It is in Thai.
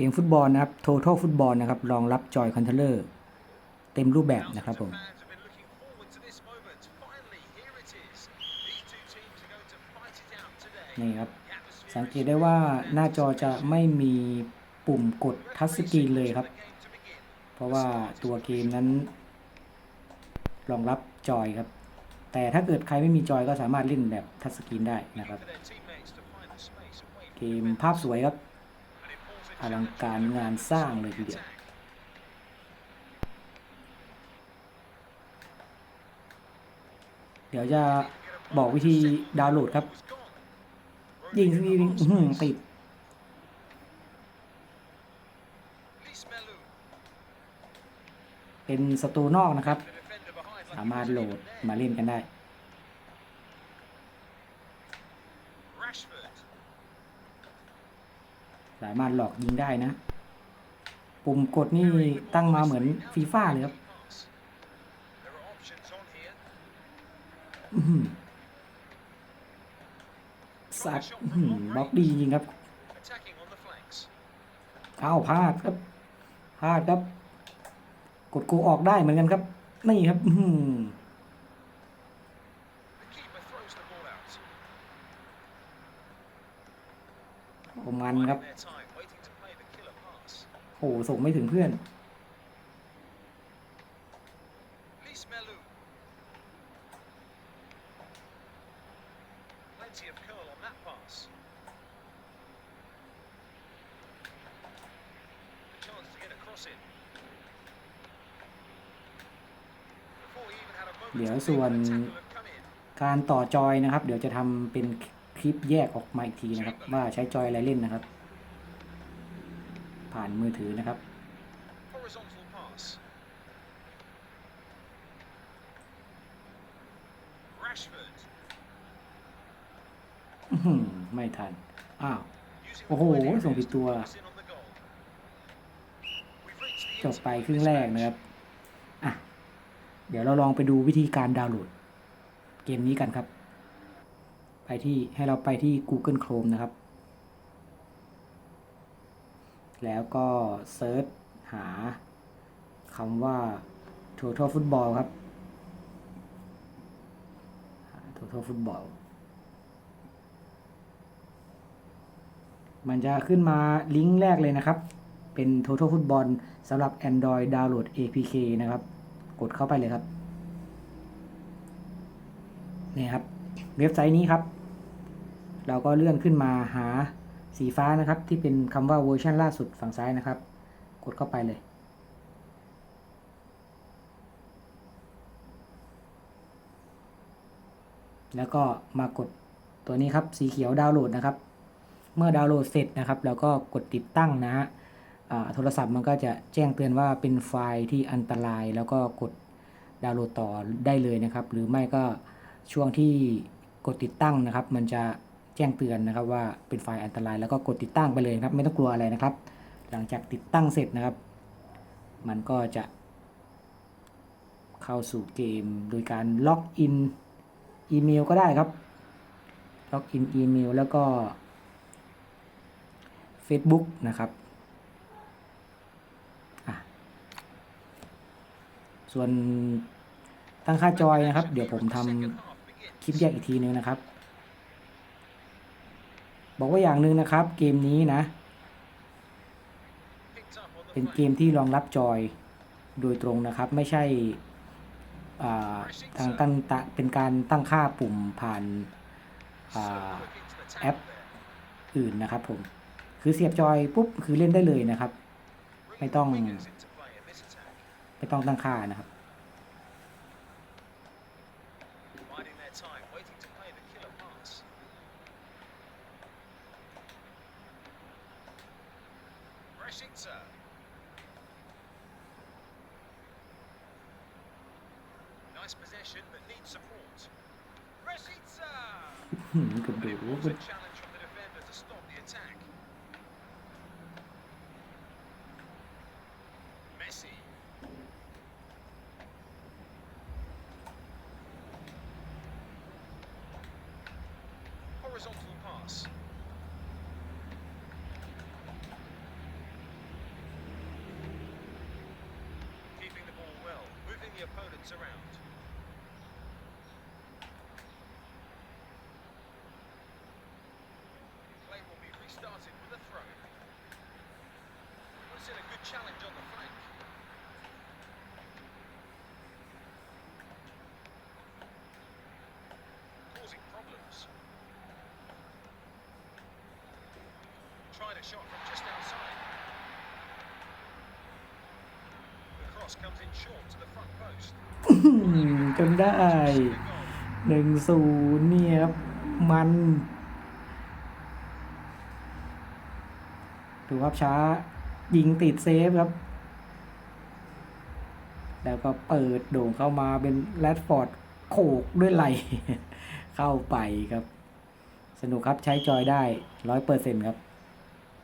เกมฟุตบอลนะครับ Total ฟุตบอลนะครับรองรับจอยคอนเทลเลอร์เต็มรูปแบบนะครับผม Fans have been looking forward to this moment. Finally, here it is. These two teams are going to fight it out today. นี่ครับ The atmosphere สัง is เกตได้ว่าหน้าจอจะไม่มีปุ่มกดทัชสกรีนเลยครับ for the game to begin. เพราะว่าตัวเกมนั้น รองรับจอยครับ แต่ถ้าเกิดใครไม่มีจอยก็สามารถเล่นแบบทัชสกรีนได้นะครับ For their teammates to find the space away เก from ม the ภาพสวยครับ An important อลังการงานสร้างเลยทีเดียวเดี๋ยวจะบอกวิธีดาวน์โหลดครับ ยิงทีนึงติดเป็นศัตรูนอกนะครับ สามารถโหลดมาเล่นกันได้ สามารถหลอกยิงได้นะ ปุ่มกดนี่ตั้งมาเหมือนฟีฟ่าเลยครับ Pass. There are options on here. อื้อหือสัตว์อื้อหือบล็อกดีจริงครับ Attacking on the flanks. อ้าวพลาดครับพลาดครับ กดกูออกได้เหมือนกันครับ นี่ครับ อื้ โอ้มันครับ Biding their time, waiting to play the killer pass. โอ้ส่งไม่ถึงเพื่อน Lee Smelu. Plenty of curl on that pass. A chance to get a cross in. Before he even had a moment เดี๋ยว to ส่วน think, the tackle had come in. การต่อจอยนะครับ เดี๋ยวจะทำเป็น คลิปแยกออกมาอีกทีนะครับ ว่าใช้จอยอะไรเล่นนะครับ ผ่านมือถือนะครับ ไม่ทัน อ้าว Using Oh, the wide areas ส่งผิดตัว จบไปครึ่งแรกนะครับ อะ เดี๋ยวเราลองไปดูวิธีการดาวน์โหลด เกมนี้กันครับ ไปที่ให้เราไปที่ Google Chrome นะครับ แล้วก็เซิร์ชหาคำว่า Total Football ครับ Total Football มันจะขึ้นมาลิงก์แรกเลยนะครับ เป็น Total Football สำหรับ Android Download APK นะครับ กดเข้าไปเลยครับ นี่ครับ เว็บไซต์นี้ครับ เราก็เลื่อนขึ้นมาหาสีฟ้านะครับ ที่เป็นคำว่าเวอร์ชันล่าสุดฝั่งซ้ายนะครับ กดเข้าไปเลย แล้วก็มากดตัวนี้ครับสีเขียวดาวน์โหลดนะครับ เมื่อดาวน์โหลดเสร็จนะครับเราก็กดติดตั้งนะฮะโทรศัพท์มันก็จะแจ้งเตือนว่าเป็นไฟล์ที่อันตรายแล้วก็กดดาวน์โหลดต่อได้เลยนะครับ หรือไม่ก็ช่วงที่กดติดตั้งนะครับ มันจะ แจ้งเตือนนะครับ ว่าเป็นไฟล์อันตรายแล้วก็กดติดตั้งไปเลยครับ ไม่ต้องกลัวอะไรนะครับ หลังจากติดตั้งเสร็จนะครับ มันก็จะ เข้าสู่เกมโดยการล็อกอินอีเมลก็ได้ครับล็อกอินอีเมลแล้วก็ Facebook นะครับส่วนตั้งค่าจอยนะครับ เดี๋ยวผมทำคลิปแยกอีกทีนึงนะครับ บอกว่าอย่างหนึ่งนะครับ เกมนี้นะ เป็นเกมที่รองรับจอยโดยตรงนะครับ ไม่ใช่ทางตั้งเป็นการตั้งค่าปุ่มผ่าน So Ah, quick into the tackle app. there. อื่นนะครับผม คือเสียบจอยปุ๊บ คือเล่นได้เลยนะครับ Bringing Mày the tông- wingers into play in this attack. ไม่ต้องตั้งค่านะครับ Nice possession, but needs support. Rashid serve. could be a Look. Messi. Horizontal opponents around. Play will be restarted with a throw. Puts in a good challenge on the flank. Causing problems. Tried a shot from just outside. จนได้หนึ่งศูนย์เนี่ยครับ มันดูครับช้ายิงติดเซฟครับ แล้วก็เปิดโด่งเข้ามาเป็นแรดฟอร์ดโขกด้วยไหลเข้าไปครับ สนุกครับใช้จอยได้ร้อยเปอร์เซ็นต์ครับ